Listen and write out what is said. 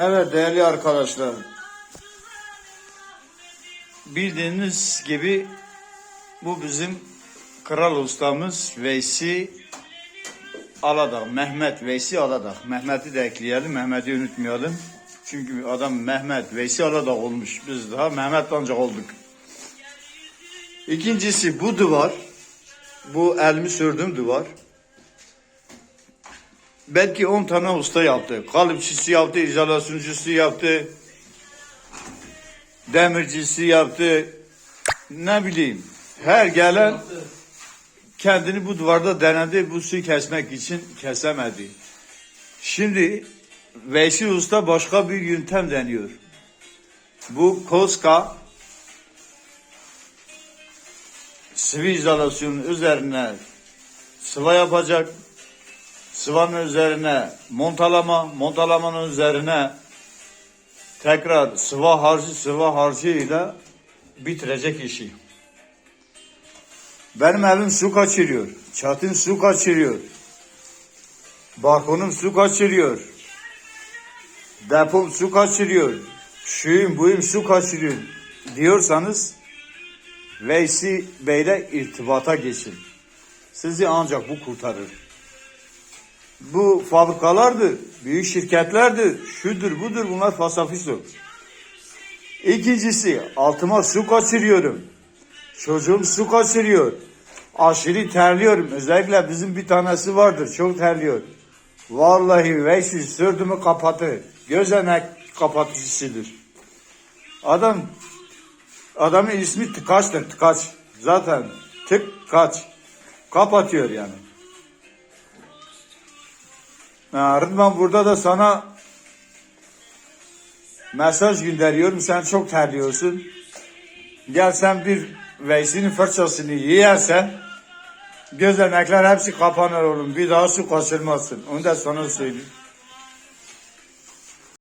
Evet değerli arkadaşlar. Bildiğiniz gibi bu bizim kral ustamız Veysi Aladağ. Mehmet Veysi Aladağ. Mehmet'i de ekleyelim. Mehmet'i unutmayalım. Çünkü adam Mehmet Veysi Aladağ olmuş. Biz daha Mehmet ancak olduk. İkincisi bu duvar. Bu elmi sürdüğüm duvar. Belki 10 tane usta yaptı. Kalıpçısı yaptı, izolasyoncusu yaptı. Demircisi yaptı. Ne bileyim. Her gelen kendini bu duvarda denedi. Bu suyu kesmek için kesemedi. Şimdi Veysi Usta başka bir yöntem deniyor. Bu koska sıvı izolasyonun üzerine sıva yapacak. Sıvanın üzerine montalama, montalamanın üzerine tekrar sıva harcı, sıva harcı ile bitirecek işi. Benim evim su kaçırıyor. Çatım su kaçırıyor. Balkonum su kaçırıyor. Depom su kaçırıyor. Şuyum buyum su kaçırıyor diyorsanız Veysi Bey'le irtibata geçin. Sizi ancak bu kurtarır. Bu fabrikalardır, büyük şirketlerdir, şudur budur bunlar fasafiso. İkincisi altıma su kaçırıyorum. Çocuğum su kaçırıyor. Aşırı terliyorum. Özellikle bizim bir tanesi vardır çok terliyor. Vallahi Veysi sürdümü kapatır. Gözenek kapatıcısıdır. Adam adamın ismi tıkaçtır tıkaç. Zaten tık kaç. Kapatıyor yani. Rıdvan burada da sana mesaj gönderiyorum. Sen çok terliyorsun. Gel sen bir Veysi'nin fırçasını yiyersen gözenekler hepsi kapanır oğlum. Bir daha su kaçırmazsın. Onu da sana söyleyeyim.